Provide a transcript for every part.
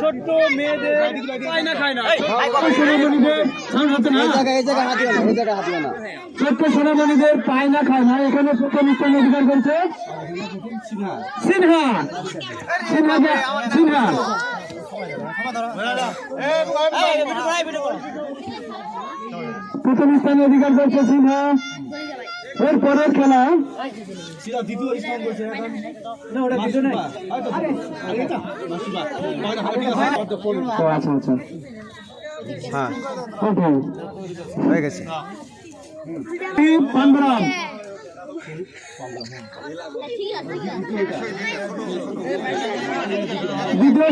ছোট্ট মেয়েদের খায় না খায় না। ছোট্ট সোনামণিদের পায় না খায় না। এখানে প্রথম স্থান অধিকার করছে? সিনহা। সিনহা সিনহা। প্রথম স্থানে অধিকার করছে সিনহা। এর পরের খেলা আচ্ছা আচ্ছা। হ্যাঁ। ওকে। হয়ে গেছে। পান্ডরাম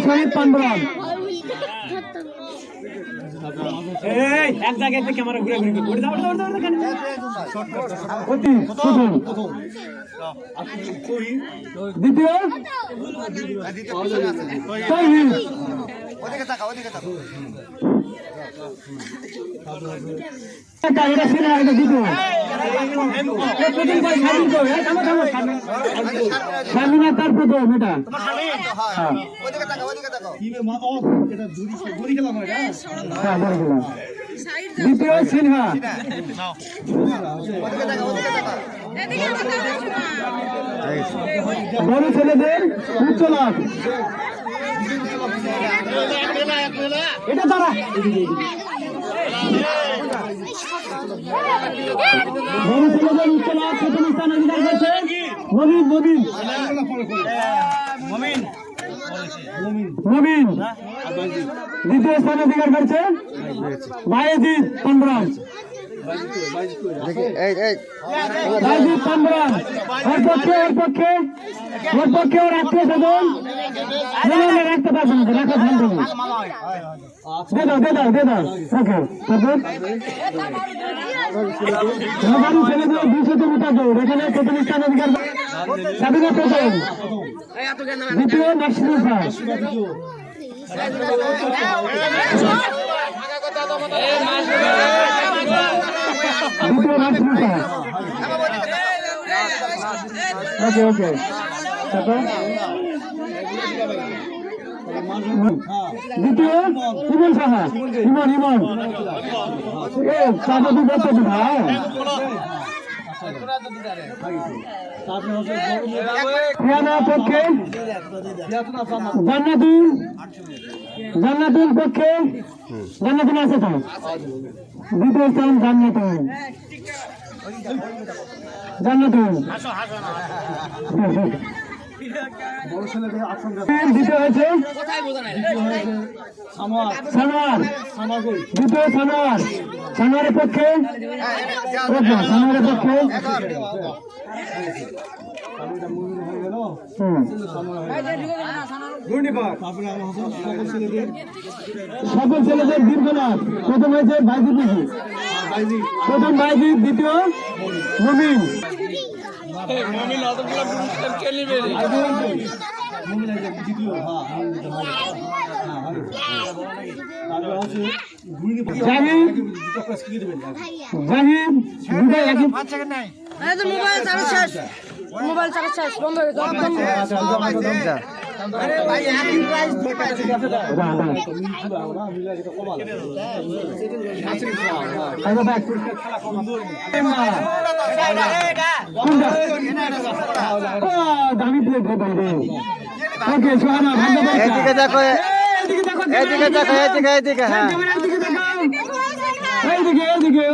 শহীদ পান্ডরাম এক জায়গায় ক্যামেরা অতি প্রথম এটা দ্বিতীয় সিনহা। বড় ছেলেদের উচ্চ লাভ। এটা তারা। বড় ছেলেদের উচ্চ লাভ প্রথম স্থান অধিকার করছে নবীন নবীন। নবীন দ্বিতীয় স্থান অধিকার করছে? বায়েজিৎ পান্ডরাম এই এই ওর ওর পক্ষে ওর পক্ষে ওর আত্মীয় রাখতে পারব রাখা ভালো হবে দে দাও দে দাও দে দাও ওকে তারপর নবারু দ্বিতীয় ওকে ওকে দ্বিতীয়? ইমন সাহা। ইমন ইমন। এ চাঁদা দু বছর ভাই পক্ষে। জান্নাতুল। জান্নাতুল পক্ষে জান্নাতুল আছে তো দ্বিতীয় স্থান জান্নাতুল জান্নাতুল দ্বিতীয় হয়েছে দ্বিতীয় পক্ষে পক্ষে। সকল ছেলেদের দীর্ঘনাথ। প্রথম হয়েছে বাইজিৎ নাকি প্রথম বাইজিৎ দ্বিতীয় নবীন জাহিদ জাহিদ দুটাই একই। মোবাইল চার্জ শেষ। মোবাইল চার্জ শেষ বন্ধ হয়ে গেছে। বন্ধ যা দামি প্লেট ওকে সোহানা ভাগ্য এদিকে দেখো এদিকে দেখো এদিকে এদিকে হ্যাঁ। এইদিকে এইদিকে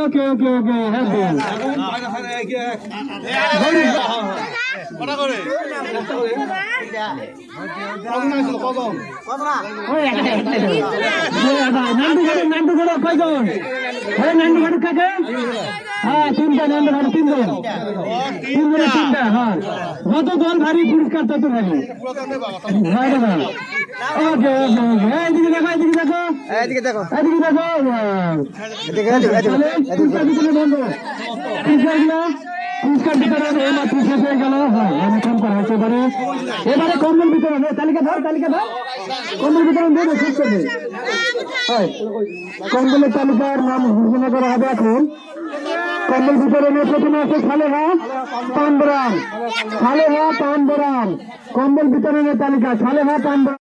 ওকে ওকে ওকে হ্যাঁ নান্ডুঘাট নান্ডুঘাট কয়জন হ্যাঁ নান্ডুঘাট কাকে হ্যাঁ তিনটা নান্ডুঘাট তিনজন তিনজনে তিনটা হ্যাঁ যত দল ভারী পুরস্কার তত ভারী ওকে ওকে ওকে এইদিকে দেখো এইদিকে দেখো। এদিকে দেখো এদিকে দেখো হ্যাঁ। এদিকে এদিকে এদিকে পুরস্কার বিতরণ বন্ধ পুরস্কারগুলো পুরস্কার বিতরণ এই মাত্র শেষ হয়ে গেল হ্যাঁ অনুষ্ঠান করা হচ্ছে এবারে এবারে কম্বল বিতরণ তালিকা ধর তালিকা ধর কম্বল বিতরণ দেবে শেষ করবে হয়। কম্বলের তালিকার নাম ঘোষণা করা হবে এখন কম্বল বিতরণে প্রথমে আছে সালেহা পান্ডরাম সালেহা পান্ডরাম কম্বল বিতরণের তালিকা সালেহা পান্ডরাম